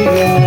Savior.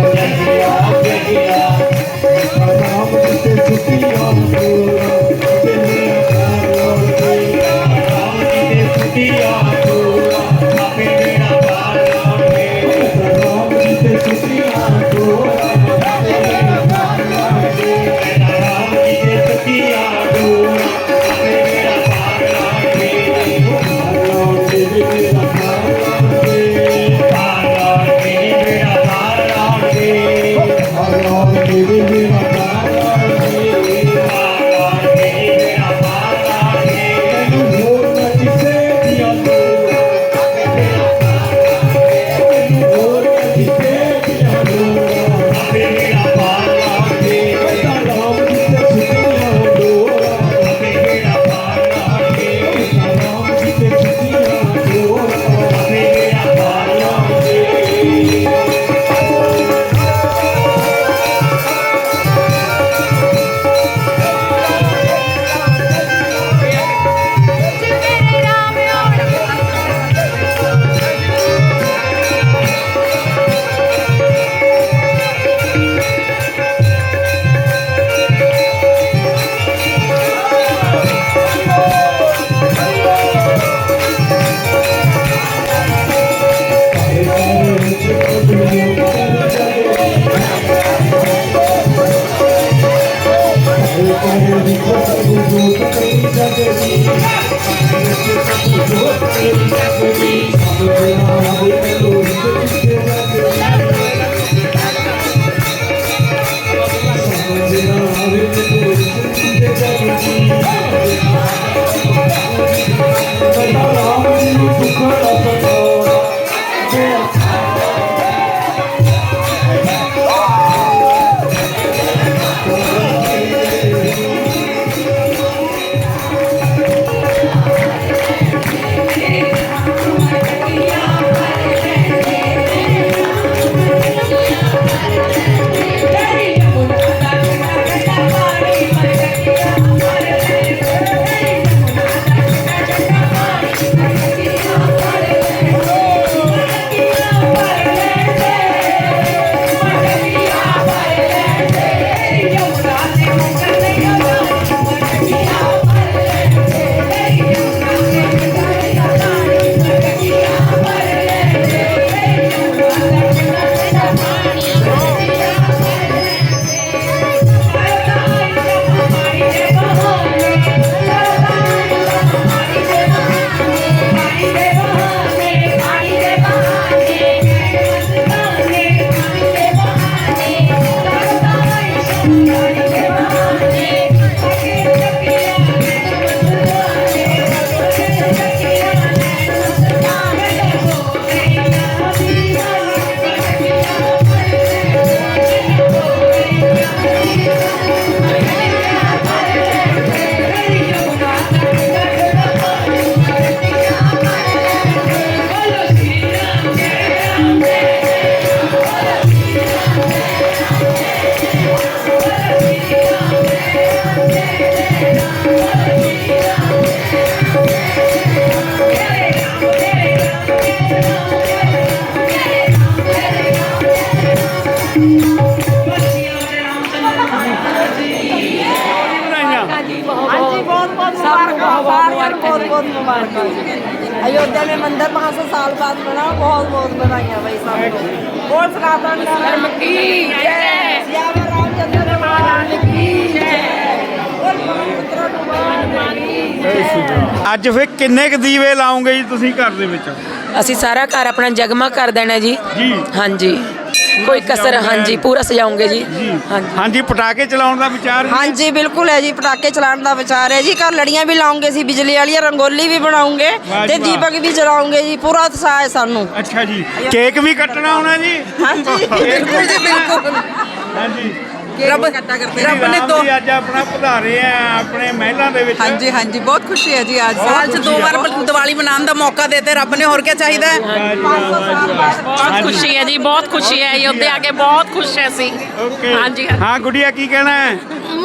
ਹਾਂਜੀ बहुत बहुत मुबारक अयोध्या में मंदिर पाँच सौ साल बाद बना बहुत बहुत बधाइयाँ भाई सबको बोल सनातन धर्म की जय सियावर रामचंद्र महाराज की जय बोल पवित्र भगवान की जय ਅੱਜ ਫਿਰ ਕਿੰਨੇ ਕ ਦੀਵੇ ਲਾਉਂਗੇ ਜੀ ਤੁਸੀਂ ਘਰ ਦੇ ਵਿੱਚ ਅਸੀਂ ਸਾਰਾ ਘਰ ਆਪਣਾ ਜਗਮਗ ਕਰ ਦੇਣਾ ਜੀ ਜੀ ਹਾਂਜੀ ਕੋਈ ਕਸਰ ਹਾਂਜੀ ਪੂਰਾ ਸਜਾਉਂਗੇ ਜੀ। ਹਾਂਜੀ। ਹਾਂਜੀ ਪਟਾਕੇ ਚਲਾਉਣ ਦਾ ਵਿਚਾਰ? ਹਾਂਜੀ ਬਿਲਕੁਲ ਹੈ ਜੀ ਪਟਾਕੇ ਚਲਾਉਣ ਦਾ ਵਿਚਾਰ ਹੈ ਜੀ। ਘਰ ਲੜੀਆਂ ਵੀ ਲਾਉਂਗੇ ਸੀ ਬਿਜਲੀ ਵਾਲੀਆਂ ਰੰਗੋਲੀ ਵੀ ਬਣਾਉਂਗੇ ਵਾਹ ਤੇ ਜੀ ਵਾਹ। ਦੀਪਕ ਵੀ ਜਲਾਉਂਗੇ ਜੀ ਪੂਰਾ ਉਤਸ਼ਾਹ ਹੈ ਸਾਨੂੰ। ਅੱਛਾ ਜੀ ਕੇਕ ਵੀ ਕੱਟਣਾ ਹੋਣਾ ਜੀ? ਹਾਂਜੀ। ਬਿਲਕੁਲ ਜੀ ਬਿਲਕੁਲ। ਹਾਂਜੀ। ਰੱਬ ਰੱਬ ਨੇ ਦੋ ਅੱਜ ਆਪਣਾ ਪਧਾਰੇ ਆ ਆਪਣੇ ਮਹਿਲਾਂ ਦੇ ਵਿੱਚ ਹਾਂਜੀ ਹਾਂਜੀ ਬਹੁਤ ਖੁਸ਼ੀ ਹੈ ਜੀ ਅੱਜ ਸਾਲ 'ਚ ਦੋ ਵਾਰ ਦੀਵਾਲੀ ਮਨਾਉਣ ਦਾ ਮੌਕਾ ਦੇਤੇ ਰੱਬ ਨੇ ਹੋਰ ਕੀ ਚਾਹੀਦਾ ਹੈ ਬਹੁਤ ਖੁਸ਼ੀ ਹੈ ਜੀ ਬਹੁਤ ਖੁਸ਼ੀ ਹੈ ਯੋਧੇ ਆ ਕੇ ਬਹੁਤ ਖੁਸ਼ ਹੈ ਅਸੀਂ ਓਕੇ ਹਾਂਜੀ, ਹਾਂ ਗੁੜੀਆ ਕੀ ਕਹਿਣਾ ਹੈ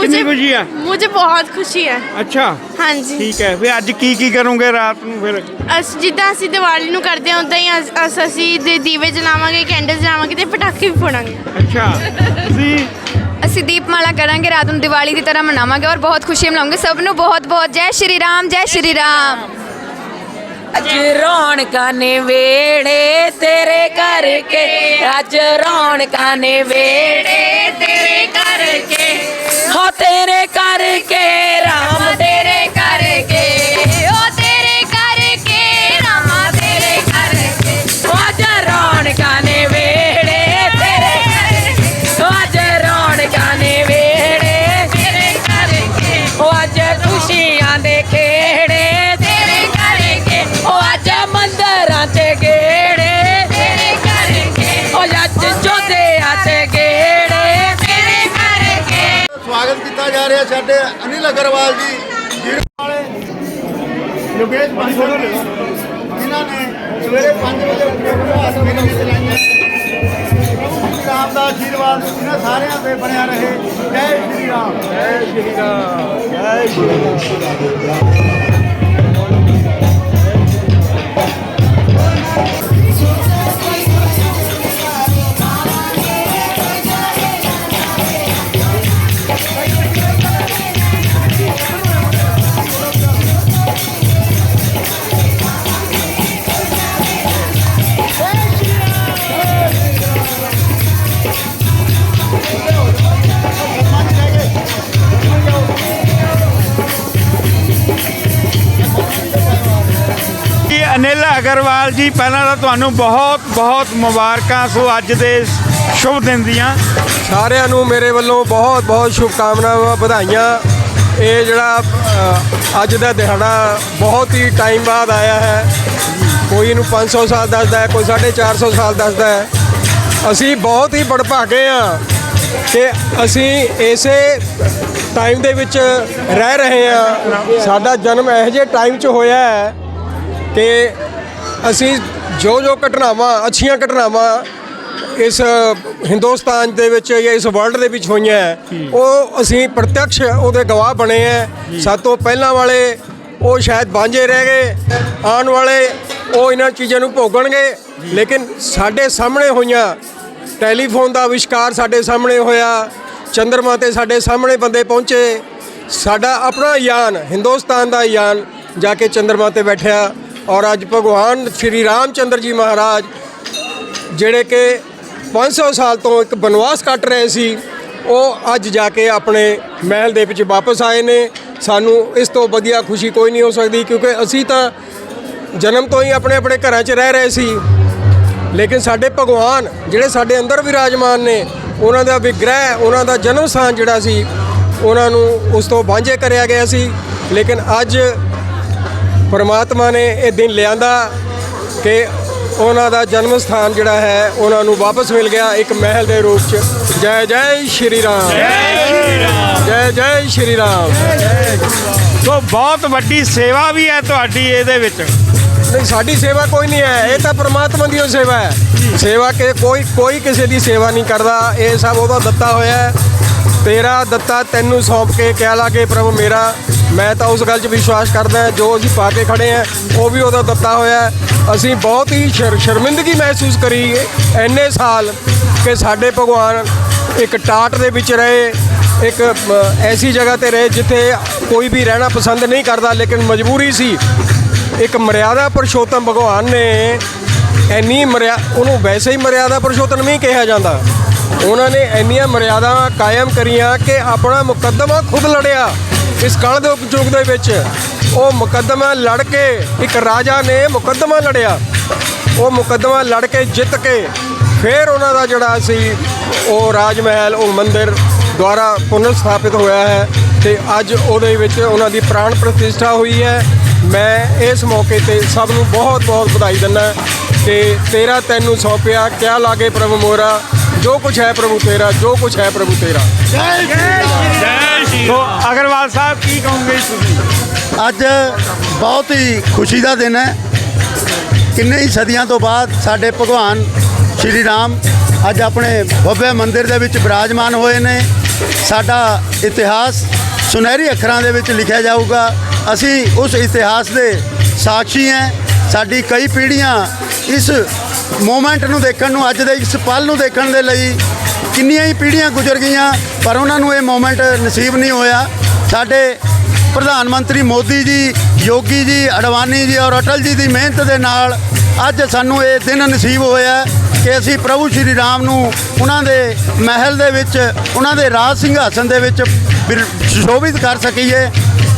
ਕਿੰਨੀ ਖੁਸ਼ੀ ਆ मुझे बहुत खुशी है ਅੱਛਾ हाँ जी ਠੀਕ ਹੈ ਫਿਰ ਅੱਜ ਕੀ ਕੀ ਕਰੋਗੇ ਰਾਤ ਨੂੰ ਫਿਰ ਅਸ ਜਿੱਦਾਂ ਅਸੀਂ ਦੀਵਾਲੀ ਨੂੰ ਕਰਦੇ ਹਾਂ ਉਦਾਂ ਹੀ ਅਸ- ਅਸ ਅਸੀਂ ਦੇ ਦੀਵੇ ਜਲਾਵਾਂਗੇ ਕੈਂਡਲ ਜਲਾਵਾਂਗੇ ਤੇ ਪਟਾਕੇ ਵੀ ਫੋੜਾਂਗੇ ਅੱਛਾ ਤੁਸੀਂ ਅਸੀਂ ਦੀਪਮਾਲਾ ਕਰਾਂਗੇ, ਰਾਤ ਨੂੰ ਦੀਵਾਲੀ ਦੀ ਤਰ੍ਹਾਂ ਮਨਾਵਾਂਗੇ ਔਰ ਬਹੁਤ ਖੁਸ਼ੀ ਮਨਾਵਾਂਗੇ। ਸਭ ਨੂੰ ਬਹੁਤ ਬਹੁਤ ਜੈ ਸ਼੍ਰੀ ਰਾਮ, ਜੈ ਸ਼੍ਰੀ ਰਾਮ। ਅੱਜ ਰੌਣਕਾਂ ਨੇ ਵੇੜੇ ਤੇਰੇ ਕਰਕੇ। ਅੱਜ ਰੌਣਕਾਂ ਨੇ ਵੇੜੇ ਤੇਰੇ ਕਰਕੇ। ਹੋ ਤੇਰੇ ਕਰਕੇ ਰਾਮ ਤੇਰੇ ਸਾਡੇ ਅਨਿਲ ਅਗਰਵਾਲ ਜੀ, ਜਿਹੜੇ ਵਾਲੇ ਯੋਗੇਸ਼ ਬੰਸੋੜ ਜਿਨ੍ਹਾਂ ਨੇ ਸਵੇਰੇ 5 ਵਜੇ ਉੱਠ ਕੇ ਪ੍ਰਭਾਤ ਫੇਰੀ ਵਿੱਚ ਲਾਈਆਂ ਪ੍ਰਭੂ ਰਾਮ ਦਾ ਆਸ਼ੀਰਵਾਦ ਇਹਨਾਂ ਸਾਰਿਆਂ ਤੇ ਬਣਿਆ ਰਹੇ। ਜੈ ਸ਼੍ਰੀ ਰਾਮ। ਜੈ ਸ਼੍ਰੀ ਰਾਮ। ਜੈ ਸ਼੍ਰੀ ਰਾਮ। ਅਗਰਵਾਲ ਜੀ ਪਹਿਲਾਂ ਤਾਂ ਤੁਹਾਨੂੰ ਬਹੁਤ ਬਹੁਤ ਮੁਬਾਰਕਾਂ। ਸੋ ਅੱਜ ਦੇ ਸ਼ੁਭ ਦਿਨ ਦੀਆਂ। ਸਾਰਿਆਂ ਨੂੰ ਮੇਰੇ ਵੱਲੋਂ ਬਹੁਤ ਬਹੁਤ ਸ਼ੁਭਕਾਮਨਾਵਾਂ ਵਧਾਈਆਂ। ਇਹ ਜਿਹੜਾ ਅ, ਅੱਜ ਦਾ ਦਿਹਾੜਾ ਬਹੁਤ ਹੀ ਟਾਈਮ ਬਾਅਦ ਆਇਆ ਹੈ। ਕੋਈ ਇਹਨੂੰ 500 ਸਾਲ ਦੱਸਦਾ ਹੈ ਕੋਈ 450 ਸਾਲ ਦੱਸਦਾ ਹੈ। ਅਸੀਂ ਬਹੁਤ ਹੀ ਬੜਭਾਗੇ ਆ ਕਿ ਅਸੀਂ ਇਸੇ ਟਾਈਮ ਦੇ ਵਿੱਚ ਰਹਿ ਰਹੇ ਆ ਸਾਡਾ ਜਨਮ ਇਹੋ ਜਿਹੇ ਟਾਈਮ 'ਚ ਹੋਇਆ ਹੈ ਕਿ ਅਸੀਂ ਜੋ ਜੋ ਘਟਨਾਵਾਂ ਅੱਛੀਆਂ ਘਟਨਾਵਾਂ ਇਸ ਹਿੰਦੁਸਤਾਨ ਦੇ ਵਿੱਚ ਜਾਂ ਇਸ ਵਰਲਡ ਦੇ ਵਿੱਚ ਹੋਈਆਂ ਹੈ, ਉਹ ਅਸੀਂ ਪ੍ਰਤੱਖ ਉਹਦੇ ਗਵਾਹ ਬਣੇ ਹੈ। ਸਾਡੇ ਤੋਂ ਪਹਿਲਾਂ ਵਾਲੇ ਉਹ ਸ਼ਾਇਦ ਬਾਂਝੇ ਰਹਿ ਗਏ ਆਉਣ ਵਾਲੇ ਉਹ ਇਹਨਾਂ ਚੀਜ਼ਾਂ ਨੂੰ ਭੋਗਣਗੇ। ਲੇਕਿਨ ਸਾਡੇ ਸਾਹਮਣੇ ਹੋਈਆਂ ਟੈਲੀਫੋਨ ਦਾ ਆਵਿਸ਼ਕਾਰ ਸਾਡੇ ਸਾਹਮਣੇ ਹੋਇਆ ਚੰ드ਰਮਾ ਤੇ ਸਾਡੇ ਸਾਹਮਣੇ ਬੰਦੇ ਪਹੁੰਚੇ। ਸਾਡਾ ਆਪਣਾ ਯਾਨ ਹਿੰਦੁਸਤਾਨ ਦਾ ਯਾਨ ਜਾ ਕੇ ਚੰ드ਰਮਾ ਤੇ ਬੈਠਿਆ। ਔਰ ਅੱਜ ਭਗਵਾਨ ਸ਼੍ਰੀ ਰਾਮਚੰਦਰ ਜੀ ਮਹਾਰਾਜ, ਜਿਹੜੇ ਕਿ 500 ਸਾਲ ਤੋਂ ਇੱਕ ਬਨਵਾਸ ਕੱਟ ਰਹੇ ਸੀ, ਉਹ ਅੱਜ ਜਾ ਕੇ ਆਪਣੇ ਮਹਿਲ ਦੇ ਵਿੱਚ ਵਾਪਸ ਆਏ ਨੇ। ਸਾਨੂੰ ਇਸ ਤੋਂ ਵਧੀਆ ਖੁਸ਼ੀ ਕੋਈ ਨਹੀਂ ਹੋ ਸਕਦੀ, ਕਿਉਂਕਿ ਅਸੀਂ ਤਾਂ ਜਨਮ ਤੋਂ ਹੀ ਆਪਣੇ ਆਪਣੇ ਘਰਾਂ 'ਚ ਰਹਿ ਰਹੇ ਸੀ। ਲੇਕਿਨ ਸਾਡੇ ਭਗਵਾਨ, ਜਿਹੜੇ ਸਾਡੇ ਅੰਦਰ ਵਿਰਾਜਮਾਨ ਨੇ, ਉਹਨਾਂ ਦਾ ਵਿਗ੍ਰਹਿ, ਉਹਨਾਂ ਦਾ ਜਨਮ ਸਥਾਨ ਜਿਹੜਾ ਸੀ, ਉਹਨਾਂ ਨੂੰ ਉਸ ਤੋਂ ਵਾਂਝੇ ਕਰਿਆ ਗਿਆ ਸੀ। ਲੇਕਿਨ ਅੱਜ ਪਰਮਾਤਮਾ ਨੇ ਇਹ ਦਿਨ ਲਿਆਂਦਾ ਕਿ ਉਹਨਾਂ ਦਾ ਜਨਮ ਸਥਾਨ ਜਿਹੜਾ ਹੈ ਉਹਨਾਂ ਨੂੰ ਵਾਪਸ ਮਿਲ ਗਿਆ ਇੱਕ ਮਹਿਲ ਦੇ ਰੂਪ 'ਚ। ਜੈ ਜੈ ਸ਼੍ਰੀ ਰਾਮ। ਜੈ ਸ਼੍ਰੀ ਰਾਮ। ਜੈ ਜੈ ਸ਼੍ਰੀ ਰਾਮ। ਸੋ ਬਹੁਤ ਵੱਡੀ ਸੇਵਾ ਵੀ ਹੈ ਤੁਹਾਡੀ ਇਹਦੇ ਵਿੱਚ। ਨਹੀਂ ਸਾਡੀ ਸੇਵਾ ਕੋਈ ਨਹੀਂ ਹੈ ਇਹ ਤਾਂ ਪ੍ਰਮਾਤਮਾ ਦੀ ਸੇਵਾ ਹੈ। ਸੇਵਾ ਕੇ ਕੋਈ ਕੋਈ ਕਿਸੇ ਦੀ ਸੇਵਾ ਨਹੀਂ ਕਰਦਾ ਇਹ ਸਭ ਉਹਦਾ ਦਿੱਤਾ ਹੋਇਆ ਹੈ। ਤੇਰਾ ਦਿੱਤਾ ਤੈਨੂੰ ਸੌਂਪ ਕੇ ਕਹਿ ਲਾ ਕੇ ਪ੍ਰਭੂ ਮੇਰਾ ਮੈਂ ਤਾਂ ਉਸ ਗੱਲ 'ਚ ਵਿਸ਼ਵਾਸ ਕਰਦਾ ਜੋ ਅਸੀਂ ਪਾ ਕੇ ਖੜੇ ਆ ਉਹ ਵੀ ਉਹਦਾ ਦਿੱਤਾ ਹੋਇਆ ਅਸੀਂ ਬਹੁਤ ਹੀ ਸ਼ਰ- ਸ਼ਰਮਿੰਦਗੀ ਮਹਿਸੂਸ ਕਰੀ ਐਨੇ ਸਾਲ ਕਿ ਸਾਡੇ ਭਗਵਾਨ ਇੱਕ ਟਾਟ ਦੇ ਵਿੱਚ ਰਹੇ, ਇੱਕ ਐਸੀ ਜਗ੍ਹਾ ਤੇ ਰਹੇ ਜਿੱਥੇ ਕੋਈ ਵੀ ਰਹਿਣਾ ਪਸੰਦ ਨਹੀਂ ਕਰਦਾ, ਲੇਕਿਨ ਮਜਬੂਰੀ ਸੀ। ਇੱਕ ਮਰਿਆਦਾ ਪੁਰਸ਼ੋਤਮ ਭਗਵਾਨ ਨੇ ਇੰਨੀ ਮਰਿਆ, ਉਹਨੂੰ ਵੈਸੇ ਹੀ ਮਰਿਆਦਾ ਪੁਰਸ਼ੋਤਮ ਨਹੀਂ ਕਿਹਾ ਜਾਂਦਾ। ਉਹਨਾਂ ਨੇ ਇੰਨੀਆਂ ਮਰਿਆਦਾਵਾਂ ਕਾਇਮ ਕਰੀਆਂ ਕਿ ਆਪਣਾ ਮੁਕੱਦਮਾ ਖੁਦ ਲੜਿਆ। ਇਸ ਕਲ ਦੇ ਯੁੱਗ ਦੇ ਵਿੱਚ ਉਹ ਮੁਕੱਦਮਾ ਲੜ ਕੇ ਇੱਕ ਰਾਜਾ ਨੇ ਮੁਕੱਦਮਾ ਲੜਿਆ। ਉਹ ਮੁਕੱਦਮਾ ਲੜ ਕੇ ਜਿੱਤ ਕੇ ਫਿਰ ਉਹਨਾਂ ਦਾ ਜਿਹੜਾ ਸੀ ਉਹ ਰਾਜ ਮਹਿਲ ਉਹ ਮੰਦਿਰ ਦੁਆਰਾ ਪੁਨਰ ਸਥਾਪਿਤ ਹੋਇਆ ਹੈ ਤੇ ਅੱਜ ਉਹਦੇ ਵਿੱਚ ਉਹਨਾਂ ਦੀ ਪ੍ਰਾਣ ਪ੍ਰਤਿਸ਼ਠਾ ਹੋਈ ਹੈ। ਮੈਂ ਇਸ ਮੌਕੇ ਤੇ ਸਭ ਨੂੰ ਬਹੁਤ ਬਹੁਤ ਵਧਾਈ ਦਿੰਦਾ ਕਿ ਤੇਰਾ ਤੈਨੂੰ ਸੌਂਪਿਆ, ਕਿਆ ਲਾਗੇ ਪ੍ਰਭ ਮੋਰਾ ਜੋ ਕੁਛ ਹੈ ਪ੍ਰਭੂ ਤੇਰਾ ਜੋ ਕੁਛ ਹੈ ਪ੍ਰਭੂ ਤੇਰਾ। ਸੋ ਅਗਰਵਾਲ ਸਾਹਿਬ ਕੀ ਕਹੋਗੇ ਤੁਸੀਂ? ਅੱਜ ਬਹੁਤ ਹੀ ਖੁਸ਼ੀ ਦਾ ਦਿਨ ਹੈ। ਕਿੰਨੇ ਹੀ ਸਦੀਆਂ ਤੋਂ ਬਾਅਦ ਸਾਡੇ ਭਗਵਾਨ ਸ਼੍ਰੀ ਰਾਮ ਅੱਜ ਆਪਣੇ ਭव्य ਮੰਦਿਰ ਦੇ ਵਿੱਚ ਬਿਰਾਜਮਾਨ ਹੋਏ ਨੇ। ਸਾਡਾ ਇਤਿਹਾਸ ਸੁਨਹਿਰੀ ਅੱਖਰਾਂ ਦੇ ਵਿੱਚ ਲਿਖਿਆ ਜਾਊਗਾ। ਅਸੀਂ ਉਸ ਇਤਿਹਾਸ ਦੇ ਸਾਖੀ ਹਾਂ। ਸਾਡੀ ਕਈ ਪੀੜ੍ਹੀਆਂ ਇਸ ਮੂਮੈਂਟ ਨੂੰ ਦੇਖਣ ਨੂੰ, ਅੱਜ ਦੇ ਇਸ ਪਲ ਨੂੰ ਦੇਖਣ ਦੇ ਲਈ ਕਿੰਨੀਆਂ ਹੀ ਪੀੜ੍ਹੀਆਂ ਗੁਜ਼ਰ ਗਈਆਂ, ਪਰ ਉਹਨਾਂ ਨੂੰ ਇਹ ਮੂਮੈਂਟ ਨਸੀਬ ਨਹੀਂ ਹੋਇਆ। ਸਾਡੇ ਪ੍ਰਧਾਨ ਮੰਤਰੀ ਮੋਦੀ ਜੀ, ਯੋਗੀ ਜੀ, ਅਡਵਾਨੀ ਜੀ ਔਰ ਅਟਲ ਜੀ ਦੀ ਮਿਹਨਤ ਦੇ ਨਾਲ ਅੱਜ ਸਾਨੂੰ ਇਹ ਦਿਨ ਨਸੀਬ ਹੋਇਆ ਕਿ ਅਸੀਂ ਪ੍ਰਭੂ ਸ਼੍ਰੀ ਰਾਮ ਨੂੰ ਉਹਨਾਂ ਦੇ ਮਹਿਲ ਦੇ ਵਿੱਚ, ਉਹਨਾਂ ਦੇ ਰਾਜ ਸਿੰਘਾਸਨ ਦੇ ਵਿੱਚ ਬਿਰ- ਸੁਸ਼ੋਭਿਤ ਕਰ ਸਕੀਏ।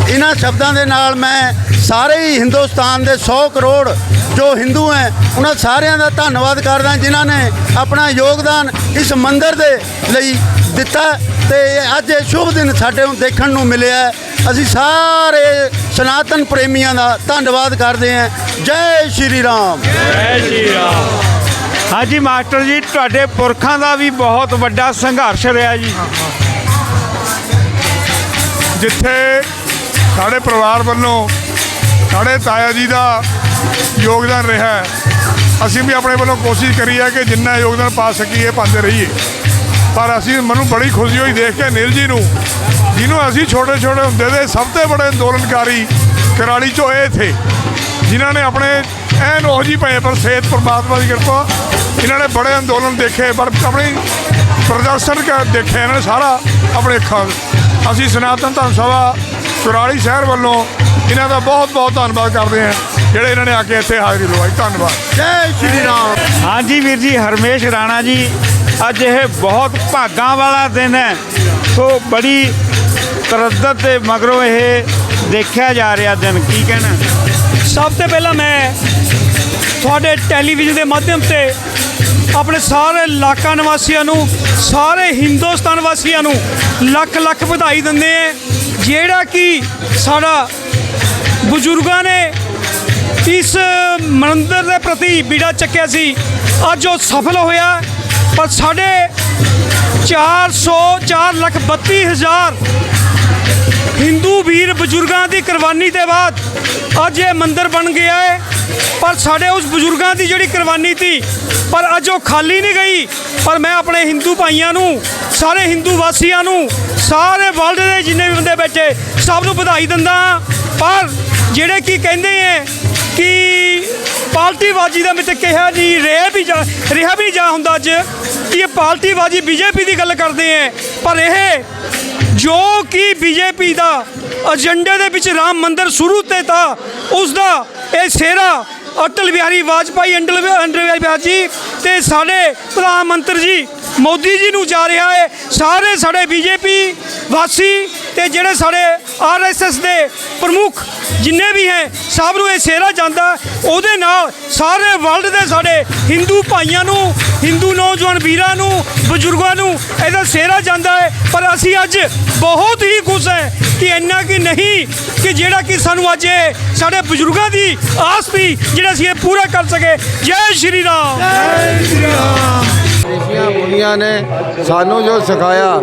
ਇਹਨਾਂ ਸ਼ਬਦਾਂ ਦੇ ਨਾਲ ਮੈਂ ਸਾਰੇ ਹੀ ਹਿੰਦੁਸਤਾਨ ਦੇ 100 ਕਰੋੜ ਜੋ ਹਿੰਦੂ ਹੈ, ਉਹਨਾਂ ਸਾਰਿਆਂ ਦਾ ਧੰਨਵਾਦ ਕਰਦਾ ਜਿਨ੍ਹਾਂ ਨੇ ਆਪਣਾ ਯੋਗਦਾਨ ਇਸ ਮੰਦਿਰ ਦੇ ਲਈ ਦਿੱਤਾ ਤੇ ਅੱਜ ਇਹ ਸ਼ੁਭ ਦਿਨ ਸਾਡੇ ਨੂੰ ਦੇਖਣ ਨੂੰ ਮਿਲਿਆ ਅਸੀਂ ਸਾਰੇ ਸਨਾਤਨ ਪ੍ਰੇਮੀਆਂ ਦਾ ਧੰਨਵਾਦ ਕਰਦੇ ਹਾਂ। ਜੈ ਸ਼੍ਰੀ ਰਾਮ। ਜੈ ਸ਼੍ਰੀ ਰਾਮ। ਹਾਂਜੀ, ਮਾਸਟਰ ਜੀ, ਤੁਹਾਡੇ ਪੁਰਖਾਂ ਦਾ ਵੀ ਬਹੁਤ ਵੱਡਾ ਸੰਘਰਸ਼ ਰਿਹਾ ਜੀ। ਜਿੱਥੇ ਸਾਡੇ ਪਰਿਵਾਰ ਵੱਲੋਂ ਸਾਡੇ ਤਾਇਆ ਜੀ ਦਾ ਯੋਗਦਾਨ ਰਿਹਾ ਹੈ, ਅਸੀਂ ਵੀ ਆਪਣੇ ਵੱਲੋਂ ਕੋਸ਼ਿਸ਼ ਕਰੀ ਹੈ ਕਿ ਜਿੰਨਾ ਯੋਗਦਾਨ ਪਾ ਸਕੀਏ ਪਾਉਂਦੇ ਰਹੀਏ। ਪਰ ਅਸੀਂ ਮੈਨੂੰ ਬੜੀ ਖੁਸ਼ੀ ਹੋਈ ਦੇਖ ਕੇ ਨੀਲ ਜੀ ਨੂੰ ਜਿਹਨੂੰ ਅਸੀਂ ਛੋਟੇ ਛੋਟੇ ਹੁੰਦੇ ਦੇ ਸਭ ਤੋਂ ਬੜੇ ਅੰਦੋਲਨਕਾਰੀ ਕਰਾਲੀ ਚੋਂ ਇਹ ਥੇ। ਜਿਨ੍ਹਾਂ ਨੇ ਆਪਣੇ ਐਨ ਉਹ ਜੀ ਪਏ ਪਰ ਸੇਤ ਪਰਮਾਤਮਾ ਦੀ ਕਿਰਪਾ ਇਹਨਾਂ ਨੇ ਬੜੇ ਅੰਦੋਲਨ ਦੇਖੇ ਪਰ ਆਪਣੀ ਪ੍ਰਦਰਸ਼ਨ ਕਰ ਦੇਖਿਆ ਇਹਨਾਂ ਨੇ ਸਾਰਾ ਆਪਣੇ ਅੱਖਾਂ ਅਸੀਂ ਸਨਾਤਨ ਧਰਮ ਸਭਾ ਕੁਰਾਲੀ ਸ਼ਹਿਰ ਵੱਲੋਂ ਇਹਨਾਂ ਦਾ ਬਹੁਤ ਬਹੁਤ ਧੰਨਵਾਦ ਕਰਦੇ ਹਾਂ। ਜਿਹੜੇ ਇਹਨਾਂ ਨੇ ਆ ਕੇ ਇੱਥੇ ਹਾਜ਼ਰੀ ਲਵਾਈ ਧੰਨਵਾਦ। ਜੈ ਸ਼੍ਰੀ ਰਾਮ। ਹਾਂਜੀ ਵੀਰ ਜੀ ਹਰਮੇਸ਼ ਰਾਣਾ ਜੀ ਅੱਜ ਇਹ ਬਹੁਤ ਭਾਗਾਂ ਵਾਲਾ ਦਿਨ ਹੈ। ਸੋ ਬੜੀ ਤਰੱਦਦ ਤੇ ਮਗਰੋਂ ਇਹ ਦੇਖਿਆ ਜਾ ਰਿਹਾ ਦਿਨ ਕੀ ਕਹਿਣਾ? ਸਭ ਤੋਂ ਪਹਿਲਾਂ ਮੈਂ ਤੁਹਾਡੇ ਟੈਲੀਵਿਜ਼ਨ ਦੇ ਮਾਧਿਅਮ ਤੇ ਆਪਣੇ ਸਾਰੇ ਇਲਾਕਾ ਨਿਵਾਸੀਆਂ ਨੂੰ ਸਾਰੇ ਹਿੰਦੁਸਤਾਨ ਵਾਸੀਆਂ ਨੂੰ ਲੱਖ ਲੱਖ ਵਧਾਈ ਦਿੰਦੇ ਆ ਜਿਹੜਾ ਕਿ ਸਾਡਾ ਬਜ਼ੁਰਗਾਂ ਨੇ ਇਸ ਮੰਦਰ ਦੇ ਪ੍ਰਤੀ ਬੀੜਾ ਚੱਕਿਆ ਸੀ। ਅੱਜ ਉਹ ਸਫਲ ਹੋਇਆ। ਪਰ ਸਾਡੇ 400 4 ਲੱਖ 32 ਹਜ਼ਾਰ ਹਿੰਦੂ ਵੀਰ ਬਜ਼ੁਰਗਾਂ ਦੀ ਕੁਰਬਾਨੀ ਦੇ ਬਾਅਦ ਅੱਜ ਇਹ ਮੰਦਿਰ ਬਣ ਗਿਆ ਹੈ। ਪਰ ਸਾਡੇ ਉਸ ਬਜ਼ੁਰਗਾਂ ਦੀ ਜਿਹੜੀ ਕੁਰਬਾਨੀ ਸੀ, ਪਰ ਅੱਜ ਉਹ ਖਾਲੀ ਨਹੀਂ ਗਈ। ਪਰ ਮੈਂ ਆਪਣੇ ਹਿੰਦੂ ਭਾਈਆਂ ਨੂੰ, ਸਾਰੇ ਹਿੰਦੂ ਵਾਸੀਆਂ ਨੂੰ, ਸਾਰੇ ਵਰਲਡ ਦੇ ਜਿੰਨੇ ਵੀ ਬੰਦੇ ਬੈਠੇ, ਸਭ ਨੂੰ ਵਧਾਈ ਦਿੰਦਾ ਹਾਂ। ਪਰ ਜਿਹੜੇ ਕੀ ਕਹਿੰਦੇ ਹੈ ਕਿ ਪਾਰਟੀਬਾਜ਼ੀ ਦਾ ਮੈਂ ਤੇ ਕਿਹਾ ਨਹੀਂ ਰਿਹਾ ਵੀ ਜਾ ਰਿਹਾ ਵੀ ਜਾ ਹੁੰਦਾ ਅੱਜ? ਕਿ ਇਹ ਪਾਰਟੀਬਾਜ਼ੀ ਬੀਜੇਪੀ ਦੀ ਗੱਲ ਕਰਦੇ ਹੈ ਪਰ ਇਹ ਜੋ ਕਿ ਬੀਜੇਪੀ ਦਾ ਏਜੰਡੇ ਦੇ ਵਿੱਚ ਰਾਮ ਮੰਦਰ ਸ਼ੁਰੂ ਤੇ ਤਾਂ ਉਸ ਦਾ ਇਹ ਸੇਰਾ ਅਟਲ ਬਿਹਾਰੀ ਵਾਜਪਾਈ, ਅੰਡਲ ਅੰਡਰ ਬਿਹਾਰੀ ਜੀ ਤੇ ਸਾਡੇ ਪ੍ਰਧਾਨ ਮੰਤਰੀ ਜੀ ਮੋਦੀ ਜੀ ਨੂੰ ਜਾ ਰਿਹਾ ਹੈ ਸਾਰੇ ਸਾਡੇ ਬੀਜੇਪੀ ਵਾਸੀ ਤੇ ਜਿਹੜੇ ਸਾਡੇ ਆਰਐਸਐਸ ਦੇ ਪ੍ਰਮੁੱਖ ਜਿੰਨੇ ਵੀ ਹੈ, ਸਭ ਨੂੰ ਇਹ ਸੇਰਾ ਜਾਂਦਾ, ਉਹਦੇ ਨਾਲ ਸਾਰੇ ਵਰਲਡ ਦੇ ਸਾਡੇ ਹਿੰਦੂ ਭਾਈਆਂ ਨੂੰ, ਹਿੰਦੂ ਨੌਜਵਾਨ ਵੀਰਾਂ ਨੂੰ, ਬਜ਼ੁਰਗਾਂ ਨੂੰ ਇਹਦਾ ਸੇਰਾ ਜਾਂਦਾ ਹੈ। ਪਰ ਅਸੀਂ ਅੱਜ ਬਹੁਤ ਹੀ ਖੁਸ਼ ਹੈ ਕਿ ਇੰਨਾ ਕਿ ਨਹੀਂ ਕਿ ਜਿਹੜਾ ਕਿ ਸਾਨੂੰ ਅੱਜ ਇਹ ਸਾਡੇ ਬਜ਼ੁਰਗਾਂ ਦੀ ਆਸ ਵੀ ਜਿਹੜਾ ਅਸੀਂ ਇਹ ਪੂਰਾ ਕਰ ਸਕੇ। ਜੈ ਸ਼੍ਰੀ ਰਾਮ। ਰਿਸ਼ੀਆਂ ਮੁਨੀਆਂ ਨੇ ਸਾਨੂੰ ਜੋ ਸਿਖਾਇਆ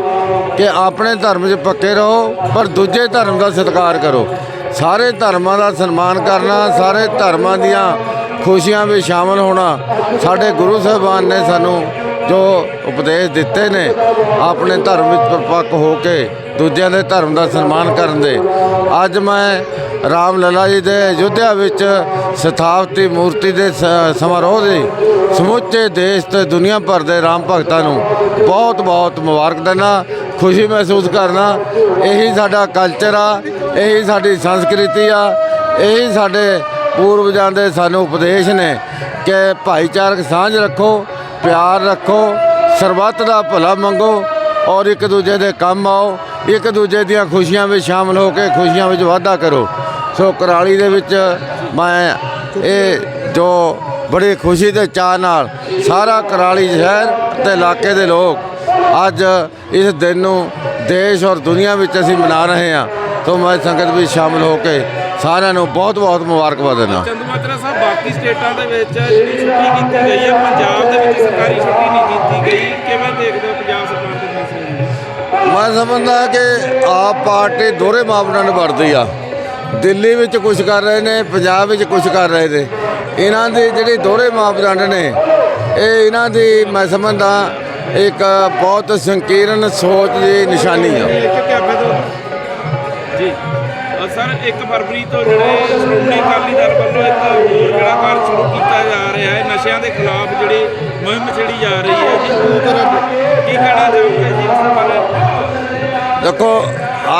ਕਿ ਆਪਣੇ ਧਰਮ 'ਚ ਪੱਕੇ ਰਹੋ, ਪਰ ਦੂਜੇ ਧਰਮ ਦਾ ਸਤਿਕਾਰ ਕਰੋ। ਸਾਰੇ ਧਰਮਾਂ ਦਾ ਸਨਮਾਨ ਕਰਨਾ, ਸਾਰੇ ਧਰਮਾਂ ਦੀਆਂ ਖੁਸ਼ੀਆਂ ਵਿੱਚ ਸ਼ਾਮਲ ਹੋਣਾ ਸਾਡੇ ਗੁਰੂ ਸਾਹਿਬਾਨ ਨੇ ਸਾਨੂੰ ਜੋ ਉਪਦੇਸ਼ ਦਿੱਤੇ ਨੇ, ਆਪਣੇ ਧਰਮ ਵਿੱਚ ਪਰਪੱਕ ਹੋ ਕੇ ਦੂਜਿਆਂ ਦੇ ਧਰਮ ਦਾ ਸਨਮਾਨ ਕਰਨ ਦੇ। ਅੱਜ ਮੈਂ ਰਾਮ ਲਲਾ ਜੀ ਦੇ ਅਯੁੱਧਿਆ ਵਿੱਚ ਸਥਾਪਤੀ ਮੂਰਤੀ ਦੇ ਸਮਾਰੋਹ ਦੇ ਸਮੁੱਚੇ ਦੇਸ਼ ਤੇ ਦੁਨੀਆ ਭਰ ਦੇ ਰਾਮ ਭਗਤਾਂ ਨੂੰ ਬਹੁਤ ਬਹੁਤ ਮੁਬਾਰਕ ਦਿੰਦਾ, ਖੁਸ਼ੀ ਮਹਿਸੂਸ ਕਰਨਾ ਇਹੀ ਸਾਡਾ ਕਲਚਰ ਆ, ਇਹੀ ਸਾਡੀ ਸੰਸਕ੍ਰਿਤੀ ਆ, ਇਹੀ ਸਾਡੇ ਪੂਰਵਜਾਂ ਦੇ ਸਾਨੂੰ ਉਪਦੇਸ਼ ਨੇ ਕਿ ਭਾਈਚਾਰਕ ਸਾਂਝ ਰੱਖੋ, ਪਿਆਰ ਰੱਖੋ, ਸਰਬੱਤ ਦਾ ਭਲਾ ਮੰਗੋ ਔਰ ਇੱਕ ਦੂਜੇ ਦੇ ਕੰਮ ਆਓ, ਇੱਕ ਦੂਜੇ ਦੀਆਂ ਖੁਸ਼ੀਆਂ ਵਿੱਚ ਸ਼ਾਮਲ ਹੋ ਕੇ ਖੁਸ਼ੀਆਂ ਵਿੱਚ ਵਾਧਾ ਕਰੋ। ਸੋ ਕੁਰਾਲੀ ਦੇ ਵਿੱਚ ਮੈਂ ਇਹ ਜੋ ਬੜੀ ਖੁਸ਼ੀ ਤੇ ਚਾਅ ਨਾਲ ਸਾਰਾ ਕਰਾਲੀ ਸ਼ਹਿਰ ਤੇ ਇਲਾਕੇ ਦੇ ਲੋਕ ਅੱਜ ਇਸ ਦਿਨ ਨੂੰ ਦੇਸ਼ ਔਰ ਦੁਨੀਆ ਵਿੱਚ ਅਸੀਂ ਮਨਾ ਰਹੇ ਹਾਂ। ਤੋਂ ਮੈਂ ਸੰਗਤ ਵਿੱਚ ਸ਼ਾਮਲ ਹੋ ਕੇ ਸਾਰਿਆਂ ਨੂੰ ਬਹੁਤ ਬਹੁਤ ਮੁਬਾਰਕਬਾਦ ਦਿੰਦਾ। ਚੰਦੂਮਾਜਰਾ ਸਾਹਿਬ ਬਾਕੀ ਸਟੇਟਾਂ ਦੇ ਵਿੱਚ ਜਿਹੜੀ ਛੁੱਟੀ ਕੀਤੀ ਗਈ ਹੈ ਪੰਜਾਬ ਦੇ ਵਿੱਚ ਸਰਕਾਰੀ ਛੁੱਟੀ ਨਹੀਂ ਕੀਤੀ ਗਈ। ਕਿਵੇਂ ਦੇਖਦੇ ਹੋ ਪੰਜਾਬ ਸਰਕਾਰ ਦੇ ਫੈਸਲੇ? ਨੂੰ ਮੈਂ ਸਮਝਦਾ ਕਿ ਆਪ ਪਾਰਟੀ ਦੋਹਰੇ ਮਾਪਦੰਡ ਵਰਤਦੀ ਆ। ਦਿੱਲੀ ਵਿੱਚ ਕੁਝ ਕਰ ਰਹੇ ਨੇ, ਪੰਜਾਬ ਵਿੱਚ ਕੁਝ ਕਰ ਰਹੇ ਨੇ। ਇਹਨਾਂ ਦੇ ਜਿਹੜੇ ਦੋਹਰੇ ਮਾਪਦੰਡ ਨੇ, ਇਹ ਇਹਨਾਂ ਦੀ ਮੈਂ ਸਮਝਦਾ ਇੱਕ ਬਹੁਤ ਸੰਕੀਰਨ ਸੋਚ ਦੀ ਨਿਸ਼ਾਨੀ ਆ। ਜੀ। ਸਰ 1 ਫਰਵਰੀ ਤੋਂ ਜਿਹੜੇ ਸ਼੍ਰੋਮਣੀ ਅਕਾਲੀ ਦਲ ਵੱਲੋਂ ਇੱਕ ਹੋਰ ਜਿਹੜਾ ਕਾਰਜ ਸ਼ੁਰੂ ਕੀਤਾ ਜਾ ਰਿਹਾ ਹੈ, ਨਸ਼ਿਆਂ ਦੇ ਖਿਲਾਫ ਜਿਹੜੀ ਮੁਹਿੰਮ ਛੇੜੀ ਜਾ ਰਹੀ ਹੈ ਜੀ। ਕੀ ਕਹਿਣਾ ਚਾਹੋਗੇ ਜੀ ਇਸ ਬਾਰੇ? ਦੇਖੋ,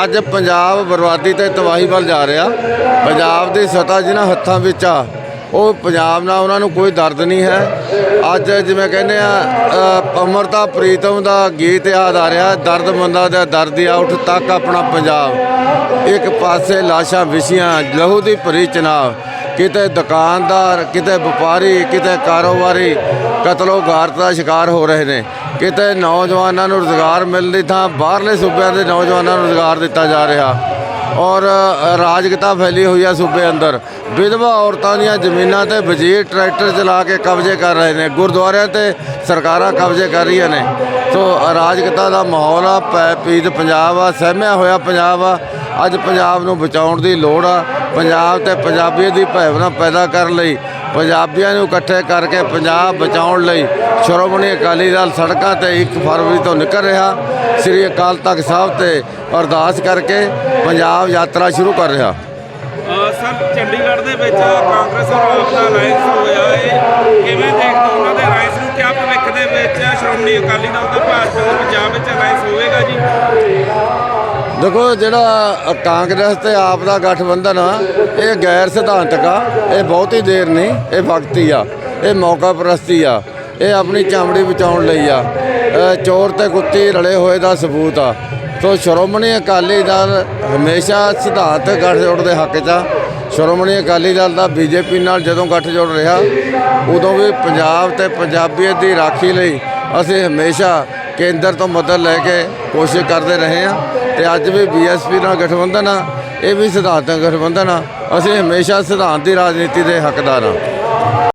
ਅੱਜ ਪੰਜਾਬ ਬਰਬਾਦੀ ਤੇ ਤਬਾਹੀ ਵੱਲ ਜਾ ਰਿਹਾ। ਪੰਜਾਬ ਦੀ ਸੱਤਾ ਜਿਨ੍ਹਾਂ ਹੱਥਾਂ ਵਿੱਚ ਆ ਉਹ ਪੰਜਾਬ ਨਾਲ ਉਹਨਾਂ ਨੂੰ ਕੋਈ ਦਰਦ ਨਹੀਂ ਹੈ। ਅੱਜ ਜਿਵੇਂ ਕਹਿੰਦੇ ਆ ਅ, ਅਮਰਤਾ ਪ੍ਰੀਤਮ ਦਾ ਗੀਤ ਯਾਦ ਆ ਰਿਹਾ। ਦਰਦ ਮੰਦਾ ਦਾ ਦਰਦ ਆ ਉੱਠ ਤੱਕ ਆਪਣਾ ਪੰਜਾਬ। ਇੱਕ ਪਾਸੇ ਲਾਸ਼ਾਂ ਵਿਛੀਆਂ ਲਹੂ ਦੀ ਭਰੀ ਚਨਾਬ ਕਿਤੇ ਦੁਕਾਨਦਾਰ ਕਿਤੇ ਵਪਾਰੀ ਕਿਤੇ ਕਾਰੋਬਾਰੀ ਕਤਲੋ ਗਾਰਤ ਦਾ ਸ਼ਿਕਾਰ ਹੋ ਰਹੇ ਨੇ। ਕਿਤੇ ਨੌਜਵਾਨਾਂ ਨੂੰ ਰੁਜ਼ਗਾਰ ਮਿਲਣ ਦੀ ਥਾਂ ਬਾਹਰਲੇ ਸੂਬਿਆਂ ਦੇ ਨੌਜਵਾਨਾਂ ਨੂੰ ਰੁਜ਼ਗਾਰ ਦਿੱਤਾ ਜਾ ਰਿਹਾ। ਔਰ ਰਾਜਗਤਾ ਫੈਲੀ ਹੋਈ ਆ ਸੂਬੇ ਅੰਦਰ। ਵਿਧਵਾ ਔਰਤਾਂ ਦੀਆਂ ਜ਼ਮੀਨਾਂ ਤੇ ਵਜ਼ੀਰ ਟਰੈਕਟਰ ਚਲਾ ਕੇ ਕਬਜ਼ੇ ਕਰ ਰਹੇ ਨੇ। ਗੁਰਦੁਆਰਿਆਂ ਤੇ ਸਰਕਾਰਾਂ ਕਬਜ਼ੇ ਕਰ ਰਹੀਆਂ ਨੇ। ਸੋ ਰਾਜਗਤਾ ਦਾ ਮਾਹੌਲ ਆ, ਪੈ, ਪੀਤ ਪੰਜਾਬ ਆ, ਸਹਿਮਿਆ ਹੋਇਆ ਪੰਜਾਬ ਆ। ਅੱਜ ਪੰਜਾਬ ਨੂੰ ਬਚਾਉਣ ਦੀ ਲੋੜ ਆ। ਪੰਜਾਬ ਤੇ ਪੰਜਾਬੀਅਤ ਦੀ ਭਾਵਨਾ ਪੈਦਾ ਕਰਨ ਲਈ, ਪੰਜਾਬੀਆਂ ਨੂੰ ਇਕੱਠੇ ਕਰਕੇ ਪੰਜਾਬ ਬਚਾਉਣ ਲਈ ਸ਼੍ਰੋਮਣੀ ਅਕਾਲੀ ਦਲ ਸੜਕਾਂ ਤੇ 1 ਫਰਵਰੀ ਤੋਂ ਨਿਕਲ ਰਿਹਾ। ਸ੍ਰੀ ਅਕਾਲ ਤਖਤ ਸਾਹਿਬ ਤੇ ਅਰਦਾਸ ਕਰਕੇ ਪੰਜਾਬ ਯਾਤਰਾ ਸ਼ੁਰੂ ਕਰ ਰਿਹਾ। ਸਰ ਚੰਡੀਗੜ੍ਹ ਦੇ ਵਿੱਚ ਕਾਂਗਰਸ ਔਰ ਆਪ ਦਾ ਅਲਾਈਅੰਸ ਹੋਇਆ ਹੈ ਕਿਵੇਂ ਦੇਖਦੇ ਹੋ ਉਹਨਾਂ ਦੇ ਅਲਾਈਅੰਸ ਨੂੰ? ਕਿਆ ਭਵਿੱਖ ਦੇ ਵਿੱਚ ਸ਼੍ਰੋਮਣੀ ਅਕਾਲੀ ਦਲ ਦਾ ਭਾਜਪਾ ਦਾ ਪੰਜਾਬ ਵਿੱਚ ਅਲਾਈਅੰਸ ਹੋਵੇਗਾ ਜੀ? ਦੇਖੋ ਜਿਹੜਾ ਕਾਂਗਰਸ ਤੇ ਆਪ ਦਾ ਗਠਬੰਧਨ ਆ ਇਹ ਗੈਰ ਸਿਧਾਂਤਕ ਆ ਇਹ ਬਹੁਤੀ ਦੇਰ ਨਹੀਂ ਇਹ ਵਕਤੀ ਆ ਇਹ ਮੌਕਾ ਪ੍ਰਸਤੀ ਆ ਇਹ ਆਪਣੀ ਚਮੜੀ ਬਚਾਉਣ ਲਈ ਆ। ਚੋਰ ਤੇ ਕੁੱਤੀ ਰਲੇ ਹੋਏ ਦਾ ਸਬੂਤ ਆ। ਸੋ ਸ਼੍ਰੋਮਣੀ ਅਕਾਲੀ ਦਲ ਹਮੇਸ਼ਾ ਸਿਧਾਂਤ ਗੱਠਜੋੜ ਦੇ ਹੱਕ 'ਚ ਆ। ਸ਼੍ਰੋਮਣੀ ਅਕਾਲੀ ਦਲ ਦਾ ਬੀਜੇਪੀ ਨਾਲ ਜਦੋਂ ਗੱਠਜੋੜ ਰਿਹਾ, ਉਦੋਂ ਵੀ ਪੰਜਾਬ ਤੇ ਪੰਜਾਬੀਅਤ ਦੀ ਰਾਖੀ ਲਈ ਅਸੀਂ ਹਮੇਸ਼ਾ ਕੇਂਦਰ ਤੋਂ ਮਦਦ ਲੈ ਕੇ ਕੋਸ਼ਿਸ਼ ਕਰਦੇ ਰਹੇ ਹਾਂ ਤੇ ਅੱਜ ਵੀ ਬੀਐਸਪੀ ਨਾਲ ਗਠਬੰਧਨ ਆ, ਇਹ ਵੀ ਸਿਧਾਂਤਕ ਗਠਬੰਧਨ ਆ। ਅਸੀਂ ਹਮੇਸ਼ਾ ਸਿਧਾਂਤ ਦੀ ਰਾਜਨੀਤੀ ਦੇ ਹੱਕਦਾਰ ਹਾਂ।